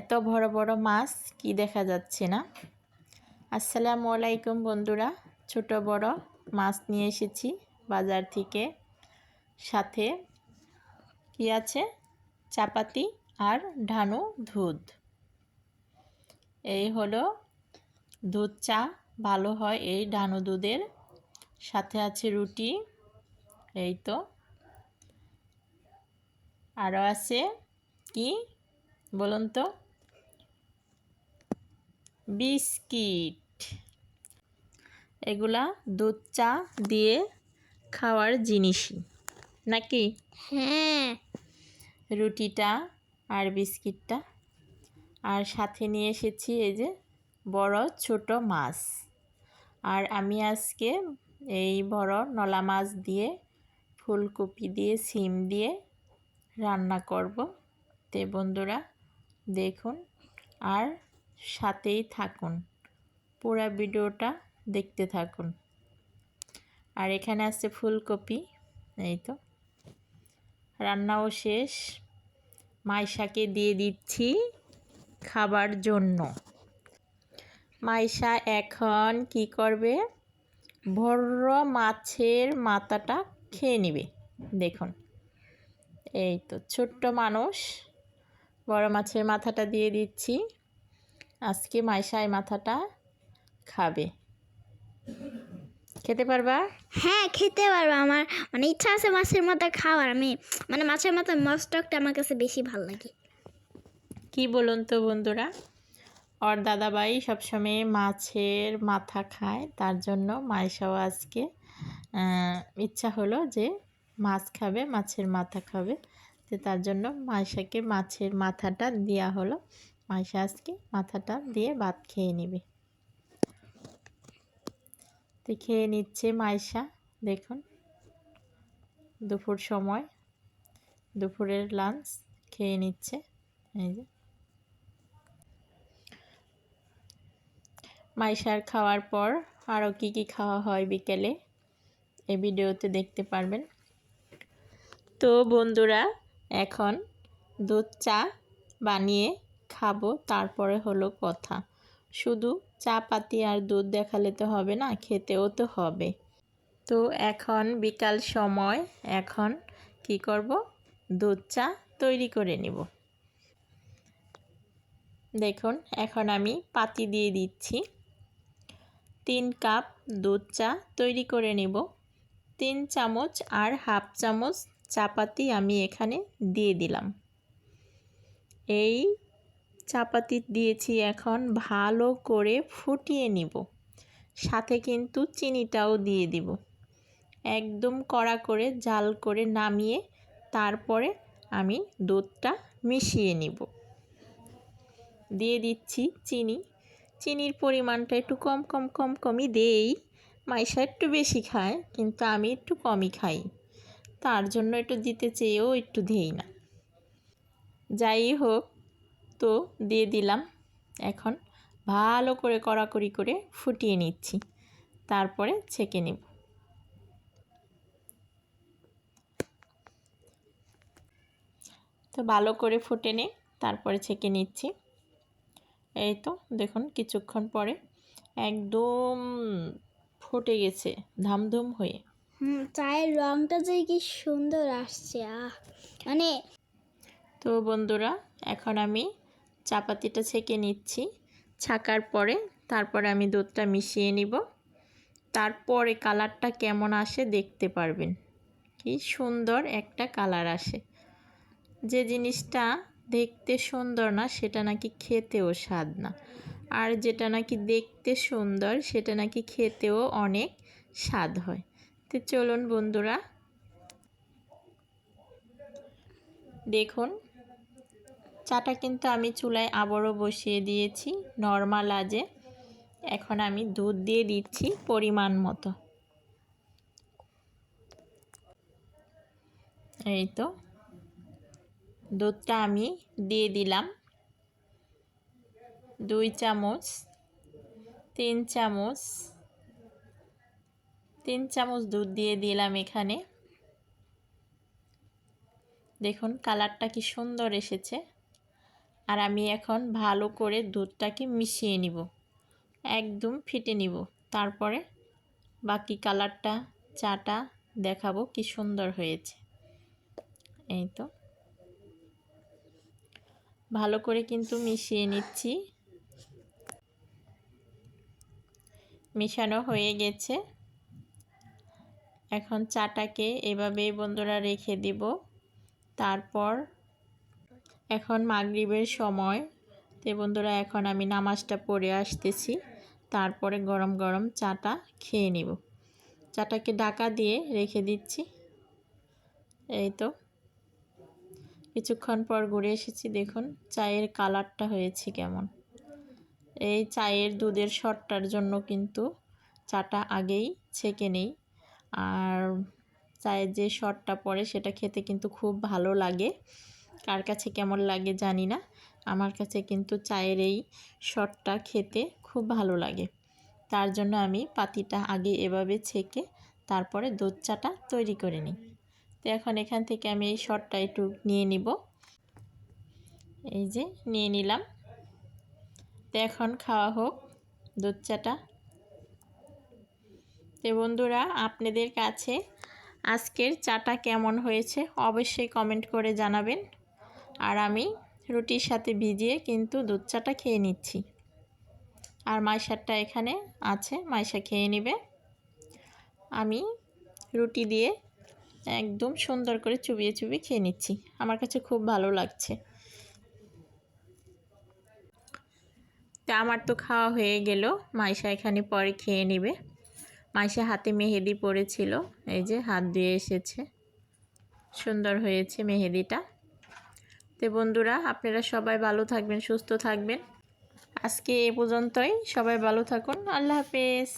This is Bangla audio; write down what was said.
এত বড় বড় মাছ কি দেখা যাচ্ছে না? আসসালামু আলাইকুম বন্ধুরা, ছোট বড় মাছ নিয়ে এসেছি বাজার থেকে। সাথে কি আছে? চাপাতি আর ঢানু দুধ। এই হলো দুধ চা, ভালো হয় এই ঢানু দুধের। সাথে আছে রুটি, এই তো। আরও আছে কি বলুন তো? বিস্কিট। এগুলা দুধ চা দিয়ে খাওয়ার জিনিসই নাকি? হ্যাঁ। রুটিটা আর বিস্কিটটা। আর সাথে নিয়ে এসেছি এই যে বড় ছোট মাছ। আর আমি আজকে এই বড় নলা মাছ দিয়ে ফুলকপি দিয়ে সিম দিয়ে রান্না করব। তে বন্ধুরা দেখুন। আর সাথেই থাকুন। পুরা ভিডিওটা দেখতে থাকুন। আর এখানে আছে ফুলকপি, এই তো। রান্নাও শেষ। মাইশাকে দিয়ে দিচ্ছি খাবার জন্য। মাইশা এখন কি করবে? ভর্র মাছের মাথাটা খেয়ে নেবে। দেখুন। এই তো, ছোট্ট মানুষ। বড় মাছের মাথাটা দিয়ে দিচ্ছি। আজকে মাইশায় মাথাটা খাবে। খেতে পারবা? হ্যাঁ খেতে পারব। আমার মানে ইচ্ছা আছে মাছের মাথা খাওয়ার। আমি মানে মাছের মাথা মস্তকটা আমার কাছে বেশি ভালো লাগে। কি বলুন তো বন্ধুরা? ওর দাদাভাই সবসময় মাছের মাথা খায়। তার জন্য মাইশাও আজকে ইচ্ছা হলো যে মাছ খাবে মাছের মাথা খাবে। তো তার জন্য মাইশাকে মাছের মাথাটা দেওয়া হলো। মাইশা আজকে মাথাটা দিয়ে ভাত খেয়ে নেবে। তো খেয়ে নিচ্ছে মাইশা, দেখুন। দুপুর সময়, দুপুরের লাঞ্চ খেয়ে নিচ্ছে, এই যে। মাইশার খাওয়ার পর আরও কি কি খাওয়া হয় বিকেলে এই ভিডিওতে দেখতে পারবেন। তো বন্ধুরা, এখন দুধ চা বানিয়ে খাব, তারপরে হলো কথা। শুধু চা পাতি আর দুধ দেখালে তো হবে না, খেতেও তো হবে। তো এখন বিকাল সময়, এখন কি করব? দুধ চা তৈরি করে নিব। দেখুন, এখন আমি পাতি দিয়ে দিচ্ছি। তিন কাপ দুধ চা তৈরি করে নেব। তিন চামচ আর হাফ চামচ চাপাতি আমি এখানে দিয়ে দিলাম। এই চাপাতি দিয়েছি এখন ভালো করে ফুটিয়ে নিব। সাথে কিন্তু চিনিটাও দিয়ে দিব। একদম কড়া করে জাল করে নামিয়ে তারপরে আমি দুধটা মিশিয়ে নিব। দিয়ে দিচ্ছি চিনি। চিনির পরিমাণটা একটু কম কম কম, কমই দেই। মাইশা একটু বেশি খায়, কিন্তু আমি একটু কমই খাই। তার জন্য একটু দিতে চেয়েও একটু দিই না। যাই হোক তো দিয়ে দিলাম। এখন ভালো করে কড়াকড়ি করে ফুটিয়ে নিচ্ছি। তারপরে ছেঁকে নেব। তো ভালো করে ফুটে নে তারপরে ছেঁকে নিচ্ছি। এই তো দেখুন কিছুক্ষণ পরে একদম ফুটে গেছে ধামধুম হয়ে। হুম চায়ের রংটা যে কি সুন্দর আসছে আহ। মানে তো বন্ধুরা এখন আমি চাপাতিটা ছেঁকে নিচ্ছি। ছাকার পরে তারপরে আমি দুধটা মিশিয়ে নিব। তারপরে কালারটা কেমন আসে দেখতে পারবেন। কি সুন্দর একটা কালার আসে। যে জিনিসটা দেখতে সুন্দর না, সেটা নাকি খেতেও স্বাদ না। আর যেটা নাকি দেখতে সুন্দর, সেটা নাকি খেতেও অনেক স্বাদ হয়। তো চলুন বন্ধুরা, দেখুন চাটা কিন্তু আমি চুলায় আবারও বসিয়ে দিয়েছি নর্মাল আজে। এখন আমি দুধ দিয়ে দিচ্ছি পরিমাণ মতো। এই তো। দুধটা আমি দিয়ে দিলাম। দুই চামচ, তিন চামচ তিন চামচ দুধ দিয়ে দিলাম এখানে। দেখুন কালারটা কি সুন্দর এসেছে। আর আমি এখন ভালো করে দুধটাকে মিশিয়ে নিব। একদম ফিটে নিব। তারপরে বাকি কালারটা, চাটা দেখাবো কি সুন্দর হয়েছে। এই তো। ভালো করে কিন্তু মিশিয়ে নিচ্ছি। মিশানো হয়ে গেছে। এখন চাটাকে এভাবেই বন্ধুরা রেখে দিব। তারপর এখন মাগরিবের সময়। তে বন্ধুরা, এখন আমি নামাজটা পড়ে আসতেছি। তারপরে গরম গরম চাটা খেয়ে নিব। চাটাকে ডাকা দিয়ে রেখে দিচ্ছি। এই তো। কিছুক্ষণ পর ঘুরে এসেছি, দেখুন চায়ের কালারটা হয়েছে কেমন। এই চায়ের দুধের শটটার জন্য কিন্তু চাটা আগেই ছেঁকে নেই। আর চায়ের যে শটটা পড়ে, সেটা খেতে কিন্তু খুব ভালো লাগে। কার কাছে কেমন লাগে জানি না। আমার কাছে কিন্তু চায়ের এই শটটা খেতে খুব ভালো লাগে। তার জন্য আমি পাতিটা আগে এভাবে ছেঁকে তারপরে দুধ চাটা তৈরি করে নিই। তো এখন এখান থেকে আমি এই শটটা একটু নিয়ে নিব। এই যে নিয়ে নিলাম। তো এখন খাওয়া হোক দুধ চাটা তো বন্ধুরা, আপনাদের কাছে আজকের চাটা কেমন হয়েছে অবশ্যই কমেন্ট করে জানাবেন। আর আমি রুটির সাথে ভিজিয়ে কিন্তু দুধ চাটা খেয়ে নিচ্ছি। আর মাইশারটা এখানে আছে, মাইশা খেয়ে নেবে। আমি রুটি দিয়ে একদম সুন্দর করে চুবিয়ে চুবিয়ে খেয়ে নিচ্ছি। আমার কাছে খুব ভালো লাগছে। তা আমার তো খাওয়া হয়ে গেল, মাইশা এখানে পরে খেয়ে নেবে। মাইশা হাতে মেহেদি পড়েছিল এই যে হাত দিয়ে এসেছে। সুন্দর হয়েছে মেহেদিটা। তো বন্ধুরা, আপনারা সবাই ভালো থাকবেন, সুস্থ থাকবেন। আজকে এ পর্যন্তই, সবাই ভালো থাকুন, আল্লাহ হাফেজ।